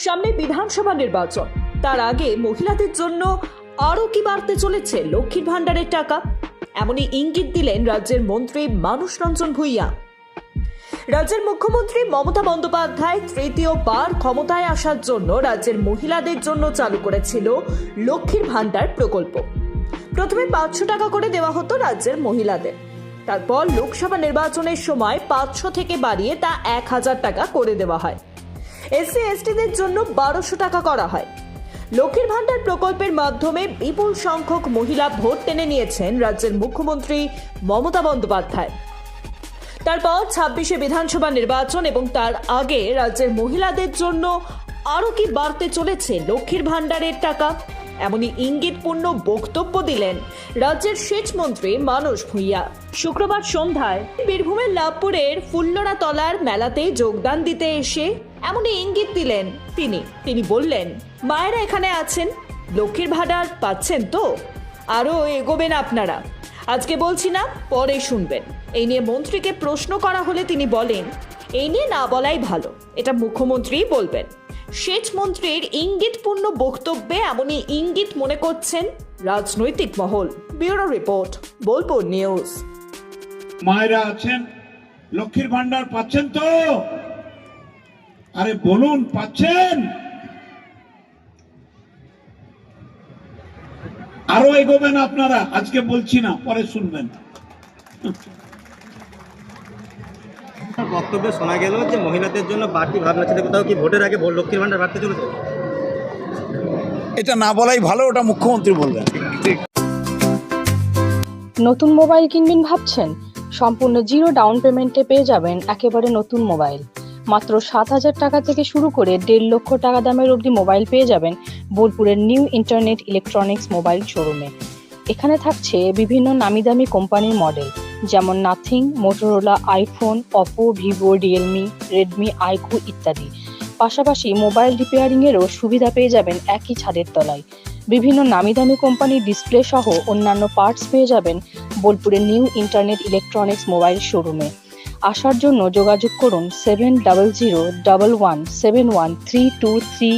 সামনে বিধানসভা নির্বাচন। তার আগে মহিলাদের জন্য আরও কি বাড়তে চলেছে লক্ষ্মীর ভাণ্ডারের টাকা? এমনই ইঙ্গিত দিলেন রাজ্যের মন্ত্রী মানুষ রঞ্জন ভূঁইয়া। রাজ্যের মুখ্যমন্ত্রী মমতা বন্দ্যোপাধ্যায় তৃতীয়বার ক্ষমতায় আসার জন্য রাজ্যের মহিলাদের জন্য চালু করেছিল লক্ষ্মীর ভাণ্ডার প্রকল্প। প্রথমে পাঁচশো টাকা করে দেওয়া হতো রাজ্যের মহিলাদের। তারপর লোকসভা নির্বাচনের সময় পাঁচশো থেকে বাড়িয়ে তা এক হাজার টাকা করে দেওয়া হয়। এসসি এসটিদের জন্য বারোশো টাকা করা হয়। লক্ষ্মীর ভাণ্ডার প্রকল্পের মাধ্যমে বিপুল সংখ্যক মহিলা ভোট টেনে নিয়েছেন রাজ্যের মুখ্যমন্ত্রী মমতা বন্দ্যোপাধ্যায়। তারপর ছাব্বিশে বিধানসভা নির্বাচন এবং তার আগে রাজ্যের মহিলাদের জন্য আরও কি বাড়তে চলেছে লক্ষ্মীর ভাণ্ডারের টাকা? এমনই ইঙ্গিতপূর্ণ বক্তব্য দিলেন রাজ্যের সেচ মন্ত্রী মানস ভূঁইয়া। শুক্রবার সন্ধ্যায় বীরভূমের লাভপুরের ফুল্লরা তলার মেলাতে যোগদান দিতে এসে এমনই ইঙ্গিত দিলেন তিনি। তিনি বললেন, মায়েরা এখানে আছেন, লক্ষ্মীর ভাণ্ডার পাচ্ছেন তো? আরও এগোবেন আপনারা। আজকে বলছি না, পরে শুনবেন। এই নিয়ে মন্ত্রীকে প্রশ্ন করা হলে তিনি বলেন, এই নিয়ে না বলাই ভালো, এটা মুখ্যমন্ত্রীই বলবেন। সেচ মন্ত্রীর ইঙ্গিতপূর্ণ বক্তব্যে এমনই ইঙ্গিত মনে করছেন রাজনৈতিক মহল। Bureau report, Bolpur news. মায়েরা আছেন, লক্ষ্মীর ভান্ডার পাচ্ছেন তো? আরে বলুন পাচ্ছেন? আরও এগোবেন আপনারা আজকে বলছি না পরে শুনবেন। বক্তব্যে শোনা গেল যে মহিলাদের জন্য বাড়তি ভাবনা ছিল কোথাও কি ভোটের আগে লক্ষ্মীর ভান্ডার বাড়তে চলেছে? এটা না বলাই ভালো ওটা মুখ্যমন্ত্রী বলবেন নতুন মোবাইল কিনবেন ভাবছেন? সম্পূর্ণ জিরো ডাউন পেমেন্টে পেয়ে যাবেন একেবারে নতুন মোবাইল। মাত্র সাত হাজার টাকা থেকে শুরু করে দেড় লক্ষ টাকা দামের অবধি মোবাইল পেয়ে যাবেন বোলপুরের নিউ ইন্টারনেট ইলেকট্রনিক্স মোবাইল শোরুমে। এখানে থাকছে বিভিন্ন নামি দামি কোম্পানির মডেল, যেমন Nothing, Motorola, iPhone, Oppo, Vivo, Realme, Redmi, iQOO ইত্যাদি। পাশাপাশি মোবাইল রিপেয়ারিংয়েরও সুবিধা পেয়ে যাবেন একই ছাদের তলায়। বিভিন্ন নামি দামি কোম্পানির ডিসপ্লে সহ অন্যান্য পার্টস পেয়ে যাবেন বোলপুরের নিউ ইন্টারনেট ইলেকট্রনিক্স মোবাইল শোরুমে। আসার জন্য যোগাযোগ করুন seven double zero double one seven one three two three